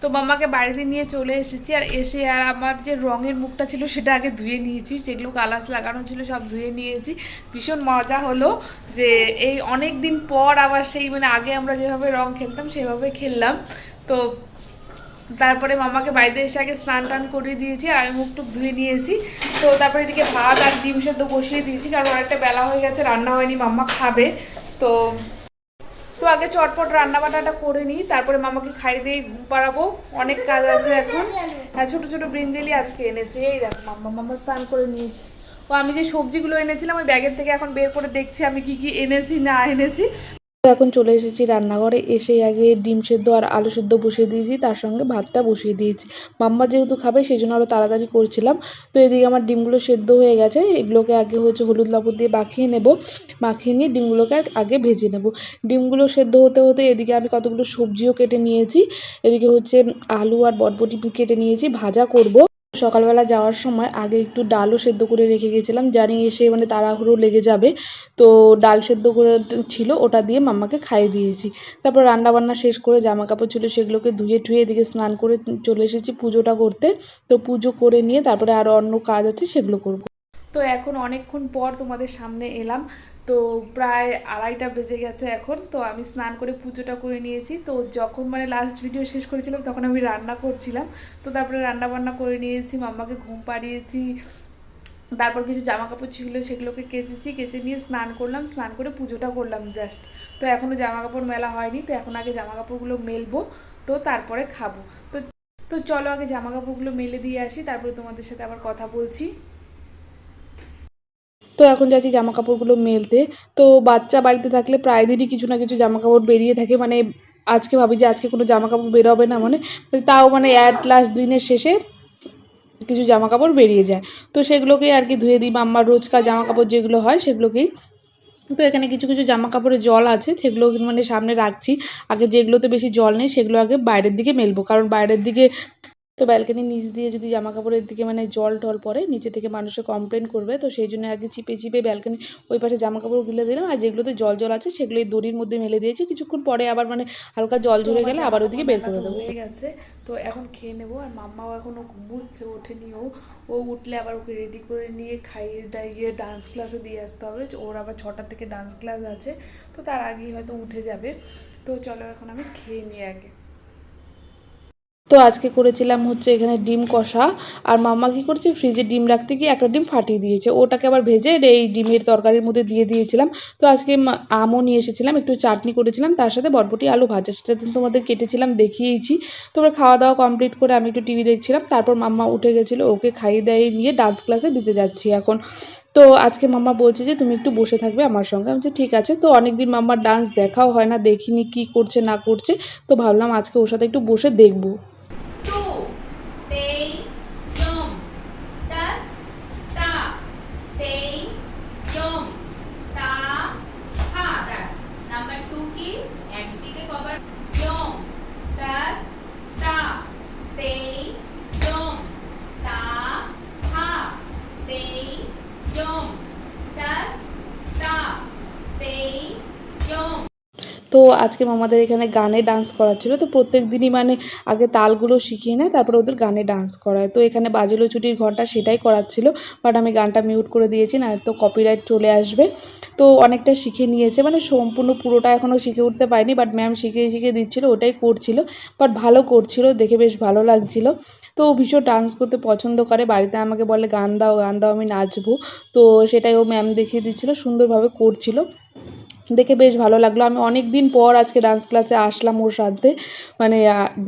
তো মামাকে বাড়িতে নিয়ে চলে এসেছি আর এসে আর আমার যে রঙের মুখটা ছিল সেটা আগে ধুয়ে নিয়েছি, যেগুলো কালার্স লাগানো ছিল সব ধুয়ে নিয়েছি। ভীষণ মজা হলো যে এই অনেক দিন পর আবার সেই মানে আগে আমরা যেভাবে রং খেলতাম সেভাবে খেললাম। তো তারপরে মামাকে বাড়িতে এসে আগে স্নান টান করে দিয়েছি আর আমি মুখ টুক ধুয়ে নিয়েছি। তো তারপরে এদিকে ভাত আর ডিম সেদ্ধ বসিয়ে দিয়েছি, কারণ অনেকটা বেলা হয়ে গেছে, রান্না হয়নি, মাম্মা খাবে। তো তো আগে চটপট রান্না বান্নাটা করে নিই, তারপরে মামাকে খাই দিয়ে ঘুম পাড়াবো। অনেক কাজ আছে এখন। হ্যাঁ ছোটো ছোটো ব্রিঞ্জেলি আজকে এনেছি। এই দেখো, মাম্মা মাম্মা স্নান করে নিয়েছে। ও আমি যে সবজিগুলো এনেছিলাম, ওই ব্যাগের থেকে এখন বের করে দেখছি আমি কি কি এনেছি, না এনেছি। এখন চলে এসেছি রান্নাঘরে। এসে আগে ডিম সেদ্ধ আর আলু সেদ্ধ বসিয়ে দিয়েছি, তার সঙ্গে ভাতটা বসিয়ে দিয়েছি। মাম্মা যেহেতু খাবে সেই জন্য আরও তাড়াতাড়ি করছিলাম। তো এদিকে আমার ডিমগুলো সেদ্ধ হয়ে গেছে। এগুলোকে আগে হচ্ছে হলুদ লবণ দিয়ে মাখিয়ে নেব। মাখিয়ে নিয়ে ডিমগুলোকে আগে ভেজে নেব। ডিমগুলো সেদ্ধ হতে হতে এদিকে আমি কতগুলো সবজিও কেটে নিয়েছি। এদিকে হচ্ছে আলু আর বটবটি কেটে নিয়েছি। ভাজা করব। সকালবেলা যাওয়ার সময় আগে একটু ডালও সেদ্ধ করে রেখে গেছিলাম। জানি এসে মানে তাড়াহুড়ো লেগে যাবে। তো ডাল সেদ্ধ করে ছিল, ওটা দিয়ে মাম্মাকে খাইয়ে দিয়েছি। তারপর রান্নাবান্না শেষ করে জামা কাপড় ছিল সেগুলোকে ধুয়ে টুয়ে এদিকে স্নান করে চলে এসেছি পুজোটা করতে। তো পুজো করে নিয়ে তারপরে আরও অন্য কাজ আছে সেগুলো করব। তো এখন অনেকক্ষণ পর তোমাদের সামনে এলাম। তো প্রায় আড়াইটা বেজে গেছে এখন। তো আমি স্নান করে পুজোটা করে নিয়েছি। তো যখন মানে লাস্ট ভিডিও শেষ করেছিলাম, তখন আমি রান্না করছিলাম। তো তারপরে রান্না বান্না করে নিয়েছি, মাম্মাকে ঘুম পাড়িয়েছি, তারপর কিছু জামা কাপড় ছিল সেগুলোকে কেচেছি, কেচে নিয়ে স্নান করলাম। স্নান করে পুজোটা করলাম জাস্ট তো এখনও জামা কাপড় মেলা হয়নি, তো এখন আগে জামা কাপড়গুলো মেলবো, তো তারপরে খাব। তো তো চলো আগে জামা কাপড়গুলো মেলে দিয়ে আসি, তারপরে তোমাদের সাথে আবার কথা বলছি। তো এখন যাচ্ছি জামা কাপড়গুলো মেলতে, তো বাচ্চা বাড়িতে থাকলে প্রায় দিনই কিছু না কিছু জামা কাপড় বেরিয়ে থাকে। মানে আজকে ভাবি যে আজকে কোনো জামা কাপড় বেরোবে না মানে তাও মানে অ্যাট লাস্ট দিনের শেষে কিছু জামা কাপড় বেরিয়ে যায়। তো সেগুলোকেই আর কি ধুয়ে দিই, মাম্মার রোজকার জামা কাপড় যেগুলো হয় সেগুলোকেই। তো এখানে কিছু কিছু জামা কাপড়ে জল আছে, সেগুলো মানে সামনে রাখছি। আগে যেগুলোতে বেশি জল নেই, সেগুলো আগে বাইরের দিকে মেলবো। কারণ বাইরের দিকে তো ব্যালকনির নিচ দিয়ে যদি জামা কাপড়ের দিকে মানে জল টল পড়ে, নিচে থেকে মানুষে কমপ্লেন করবে, তো সেই জন্য আগে চিপে চিপে ব্যালকনি ওই পাশে জামা কাপড় গিলে দিলাম। আর যেগুলোতে জল জল আছে, সেগুলো এই দড়ির মধ্যে মেলে দিয়েছি। কিছুক্ষণ পরে আবার মানে হালকা জল ঝরে গেলে আবার ওদিকে বের করে দেবো। হয়ে গেছে। তো এখন খেয়ে নেব। আর মাম্মাও এখনও ঘুমোচ্ছে, ওঠেনি ও। ও উঠলে আবার ওকে রেডি করে নিয়ে খাইয়ে দাইয়ে ডান্স ক্লাসে দিয়ে আসতে হবে। ওর আবার ছটার থেকে ডান্স ক্লাস আছে। তো তার আগেই হয়তো উঠে যাবে। তো চলো এখন আমি খেয়ে নিই আগে। তো আজকে করেছিলাম হচ্ছে এখানে ডিম কষা। আর মাম্মা কী করছে? ফ্রিজে ডিম রাখতে গিয়ে একটা ডিম ফাটিয়ে দিয়েছে। ওটাকে আবার ভেজে এই ডিমের তরকারির মধ্যে দিয়ে দিয়েছিলাম। তো আজকে আমও নিয়ে এসেছিলাম, একটু চাটনি করেছিলাম। তার সাথে বটবটি আলু ভাজা, সেটা তোমাদের কেটেছিলাম, দেখিয়েইছি। তোমরা খাওয়া দাওয়া কমপ্লিট করে আমি একটু টিভি দেখছিলাম। তারপর মাম্মা উঠে গেছিল, ওকে খাইয়ে দাইয়ে নিয়ে ডান্স ক্লাসে দিতে যাচ্ছি এখন। তো আজকে মাম্মা বলছে যে, তুমি একটু বসে থাকবে আমার সঙ্গে। আমি ঠিক আছে। তো অনেকদিন মাম্মার ডান্স দেখাও হয় না, দেখিনি কি করছে, না করছে। তো ভাবলাম আজকে ওর সাথে একটু বসে দেখব। তো আজকে মামাদের এখানে গানে ডান্স করাচ্ছিল। তো প্রত্যেক দিনই মানে আগে তালগুলো শিখিয়ে নেয়, তারপর ওদের গানে ডান্স করায়। তো এখানে বাজলো ছুটির ঘণ্টা সেটাই করাচ্ছিল বাট আমি গানটা মিউট করে দিয়েছি, না তো কপিরাইট চলে আসবে। তো অনেকটা শিখে নিয়েছে মানে সম্পূর্ণ পুরোটা এখনও শিখে উঠতে পারিনি বাট ম্যাম শিখিয়ে শিখিয়ে দিচ্ছিল, ওটাই করছিল বাট ভালো করছিল, দেখে বেশ ভালো লাগছিল। তো ভীষণ ডান্স করতে পছন্দ করে, বাড়িতে আমাকে বলে, গান দাও গান দাও, আমি নাচবো। তো সেটাই ও ম্যাম দেখিয়ে দিচ্ছিল, সুন্দরভাবে করছিল। দেখে বেশ ভালো লাগল। আমি অনেক দিন পর আজকে ডান্স ক্লাসে আসলাম ওর সাথে। মানে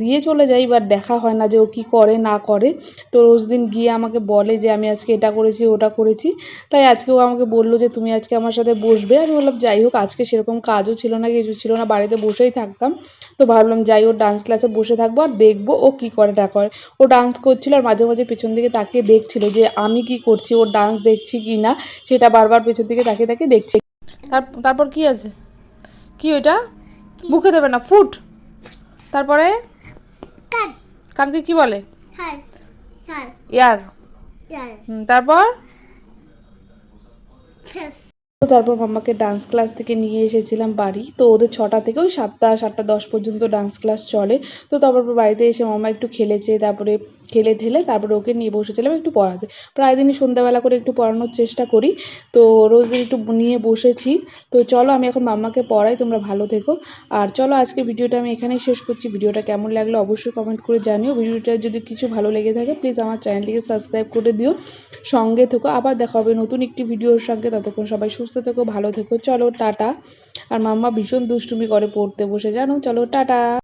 দিয়ে চলে যাই বাট দেখা হয় না যে ও কী করে, না করে। তো রোজ দিন গিয়ে আমাকে বলে যে, আমি আজকে এটা করেছি, ওটা করেছি। তাই আজকে ও আমাকে বলল যে, তুমি আজকে আমার সাথে বসবে। আমি বললাম, যাই হোক, আজকে সেরকম কাজও ছিল না, কিছু ছিল না। বাড়িতে বসেই থাকতাম। তো ভাবলাম, যাই ও ডান্স ক্লাসে বসে থাকব আর দেখব ও কী করে, না করে। ও ডান্স করছিল আর মাঝে মাঝে পেছন দিকে তাকিয়ে দেখছিল যে, আমি কি করছি? ওর ডান্স দেখছি কি না? সেটা বারবার পেছন দিকে তাকিয়ে তাকিয়ে দেখছে। তারপর কি আছে? কি ওইটা? মুখে দেবে না ফুট। তারপরে? কানকে কি বলে. ইয়ার। তারপর? তো তারপর মাম্মাকে ডান্স ক্লাস থেকে নিয়ে এসেছিলাম বাড়ি। তো ওদের ছটা থেকে ওই সাতটা সাতটা দশ পর্যন্ত ডান্স ক্লাস চলে। তো তারপর বাড়িতে এসে মাম্মা একটু খেলেছে তারপরে খেলে ঠেলে তারপরে ওকে নিয়ে বসেছিলাম একটু পড়াতে। প্রায় দিনই সন্ধ্যাবেলা করে একটু পড়ানোর চেষ্টা করি। তো রোজ একটু নিয়ে বসেছি। তো চলো আমি এখন মাম্মাকে পড়াই, তোমরা ভালো থেকো। আর চলো আজকে ভিডিওটা আমি এখানেই শেষ করছি। ভিডিওটা কেমন লাগল অবশ্যই কমেন্ট করে জানিও। ভিডিওটা যদি কিছু ভালো লেগে থাকে প্লিজ আমার চ্যানেলটিকে সাবস্ক্রাইব করে দিও। সঙ্গে থেকো। আবার দেখা হবে নতুন একটি ভিডিওর সঙ্গে। ততক্ষণ সবাই সুস্থ থেকো, ভালো থেকো। চলো টাটা। আর মাম্মা ভীষণ দুষ্টুমি করে পড়তে বসে, জানো? চলো টাটা।